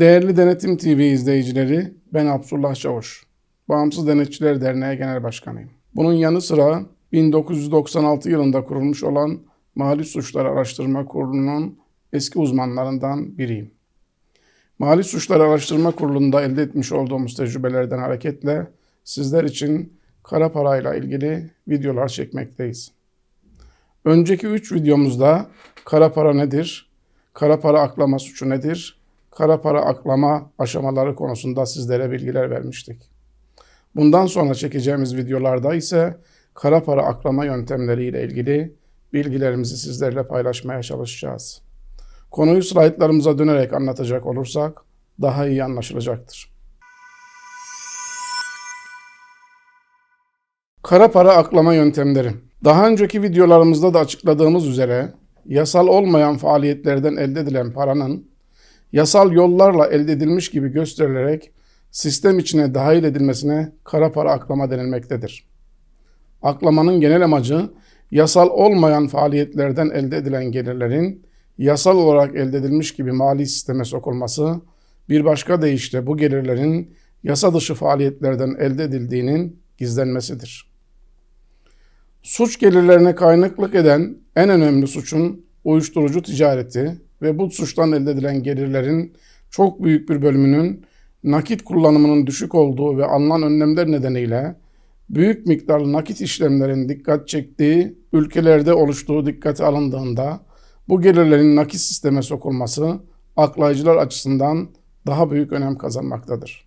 Değerli Denetim TV izleyicileri, ben Abdullah Çavuş. Bağımsız Denetçiler Derneği Genel Başkanıyım. Bunun yanı sıra 1996 yılında kurulmuş olan Mali Suçlar Araştırma Kurulu'nun eski uzmanlarından biriyim. Mali Suçlar Araştırma Kurulu'nda elde etmiş olduğumuz tecrübelerden hareketle sizler için kara parayla ilgili videolar çekmekteyiz. Önceki 3 videomuzda kara para nedir, kara para aklama suçu nedir, kara para aklama aşamaları konusunda sizlere bilgiler vermiştik. Bundan sonra çekeceğimiz videolarda ise kara para aklama yöntemleriyle ilgili bilgilerimizi sizlerle paylaşmaya çalışacağız. Konuyu slaytlarımıza dönerek anlatacak olursak daha iyi anlaşılacaktır. Kara para aklama yöntemleri. Daha önceki videolarımızda da açıkladığımız üzere yasal olmayan faaliyetlerden elde edilen paranın yasal yollarla elde edilmiş gibi gösterilerek sistem içine dahil edilmesine kara para aklama denilmektedir. Aklamanın genel amacı yasal olmayan faaliyetlerden elde edilen gelirlerin yasal olarak elde edilmiş gibi mali sisteme sokulması, bir başka deyişle bu gelirlerin yasa dışı faaliyetlerden elde edildiğinin gizlenmesidir. Suç gelirlerine kaynaklık eden en önemli suçun uyuşturucu ticareti ve bu suçtan elde edilen gelirlerin çok büyük bir bölümünün nakit kullanımının düşük olduğu ve alınan önlemler nedeniyle büyük miktarlı nakit işlemlerin dikkat çektiği ülkelerde oluştuğu dikkate alındığında bu gelirlerin nakit sisteme sokulması aklayıcılar açısından daha büyük önem kazanmaktadır.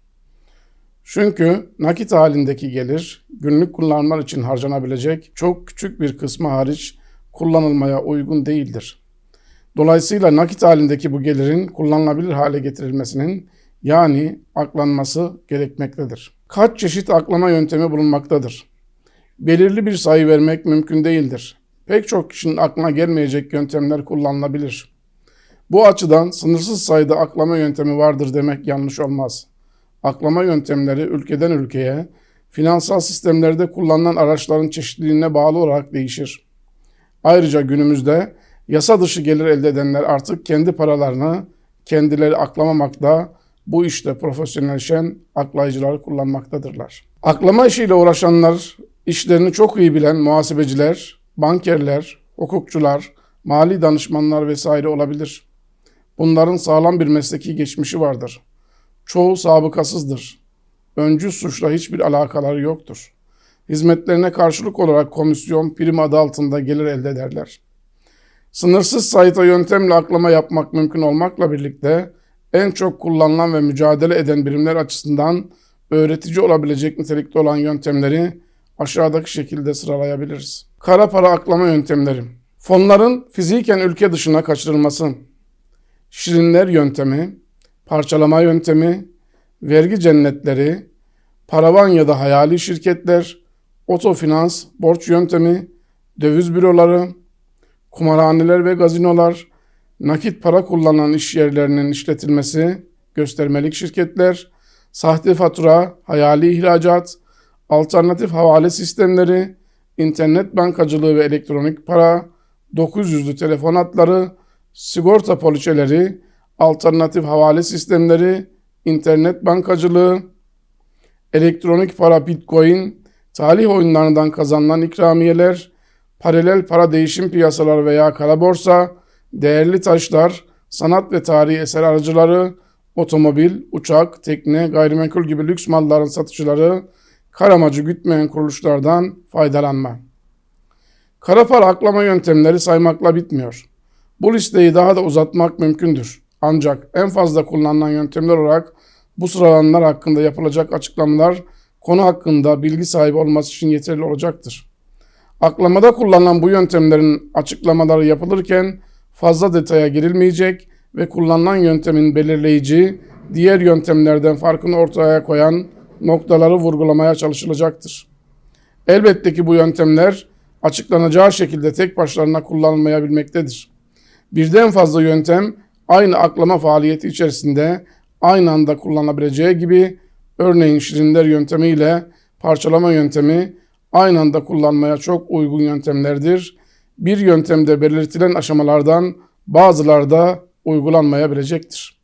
Çünkü nakit halindeki gelir günlük kullanımlar için harcanabilecek çok küçük bir kısmı hariç kullanılmaya uygun değildir. Dolayısıyla nakit halindeki bu gelirin kullanılabilir hale getirilmesinin yani aklanması gerekmektedir. Kaç çeşit aklama yöntemi bulunmaktadır? Belirli bir sayı vermek mümkün değildir. Pek çok kişinin aklına gelmeyecek yöntemler kullanılabilir. Bu açıdan sınırsız sayıda aklama yöntemi vardır demek yanlış olmaz. Aklama yöntemleri ülkeden ülkeye, finansal sistemlerde kullanılan araçların çeşitliliğine bağlı olarak değişir. Ayrıca günümüzde yasa dışı gelir elde edenler artık kendi paralarını kendileri aklamamakta, bu işte profesyonelleşen aklayıcıları kullanmaktadırlar. Aklama işiyle uğraşanlar, işlerini çok iyi bilen muhasebeciler, bankerler, hukukçular, mali danışmanlar vesaire olabilir. Bunların sağlam bir mesleki geçmişi vardır. Çoğu sabıkasızdır. Öncü suçla hiçbir alakaları yoktur. Hizmetlerine karşılık olarak komisyon, prim adı altında gelir elde ederler. Sınırsız sayıda yöntemle aklama yapmak mümkün olmakla birlikte en çok kullanılan ve mücadele eden birimler açısından öğretici olabilecek nitelikte olan yöntemleri aşağıdaki şekilde sıralayabiliriz. Kara para aklama yöntemleri. Fonların fiziken ülke dışına kaçırılması. Şirinler yöntemi, parçalama yöntemi, vergi cennetleri, paravan ya da hayali şirketler, otofinans, borç yöntemi, döviz büroları, kumarhaneler ve gazinolar, nakit para kullanan iş yerlerinin işletilmesi, göstermelik şirketler, sahte fatura, hayali ihracat, alternatif havale sistemleri, internet bankacılığı ve elektronik para, 900'lü telefon hatları, sigorta poliçeleri, alternatif havale sistemleri, internet bankacılığı, elektronik para bitcoin, talih oyunlarından kazanılan ikramiyeler, paralel para değişim piyasaları veya kara borsa, değerli taşlar, sanat ve tarihi eser aracıları, otomobil, uçak, tekne, gayrimenkul gibi lüks malların satıcıları, kar amacı gütmeyen kuruluşlardan faydalanma. Kara para aklama yöntemleri saymakla bitmiyor. Bu listeyi daha da uzatmak mümkündür. Ancak en fazla kullanılan yöntemler olarak bu sıralananlar hakkında yapılacak açıklamalar konu hakkında bilgi sahibi olması için yeterli olacaktır. Aklamada kullanılan bu yöntemlerin açıklamaları yapılırken fazla detaya girilmeyecek ve kullanılan yöntemin belirleyici diğer yöntemlerden farkını ortaya koyan noktaları vurgulamaya çalışılacaktır. Elbette ki bu yöntemler açıklanacağı şekilde tek başlarına kullanılmayabilmektedir. Birden fazla yöntem aynı aklama faaliyeti içerisinde aynı anda kullanılabileceği gibi örneğin şirinler yöntemiyle parçalama yöntemi aynı anda kullanmaya çok uygun yöntemlerdir. Bir yöntemde belirtilen aşamalardan bazıları da uygulanmayabilecektir.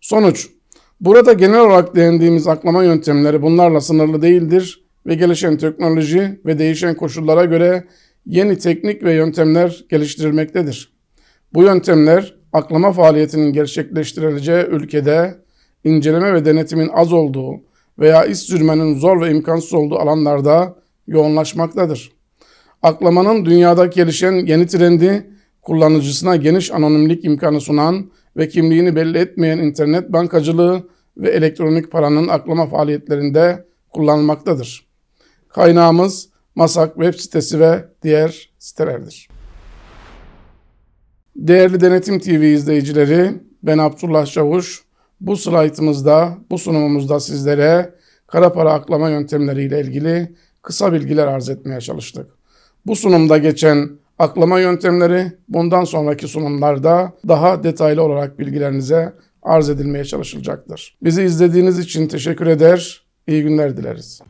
Sonuç Burada genel olarak değindiğimiz aklama yöntemleri bunlarla sınırlı değildir ve gelişen teknoloji ve değişen koşullara göre yeni teknik ve yöntemler geliştirilmektedir. Bu yöntemler aklama faaliyetinin gerçekleştirileceği ülkede inceleme ve denetimin az olduğu veya iz sürmenin zor ve imkansız olduğu alanlarda yoğunlaşmaktadır. Aklamanın dünyada gelişen yeni trendi kullanıcısına geniş anonimlik imkanı sunan ve kimliğini belli etmeyen internet bankacılığı ve elektronik paranın aklama faaliyetlerinde kullanılmaktadır. Kaynağımız Masak web sitesi ve diğer sitelerdir. Değerli Denetim TV izleyicileri, ben Abdullah Çavuş. Bu slaytımızda, bu sunumumuzda sizlere kara para aklama yöntemleriyle ilgili kısa bilgiler arz etmeye çalıştık. Bu sunumda geçen aklama yöntemleri bundan sonraki sunumlarda daha detaylı olarak bilgilerinize arz edilmeye çalışılacaktır. Bizi izlediğiniz için teşekkür eder, iyi günler dileriz.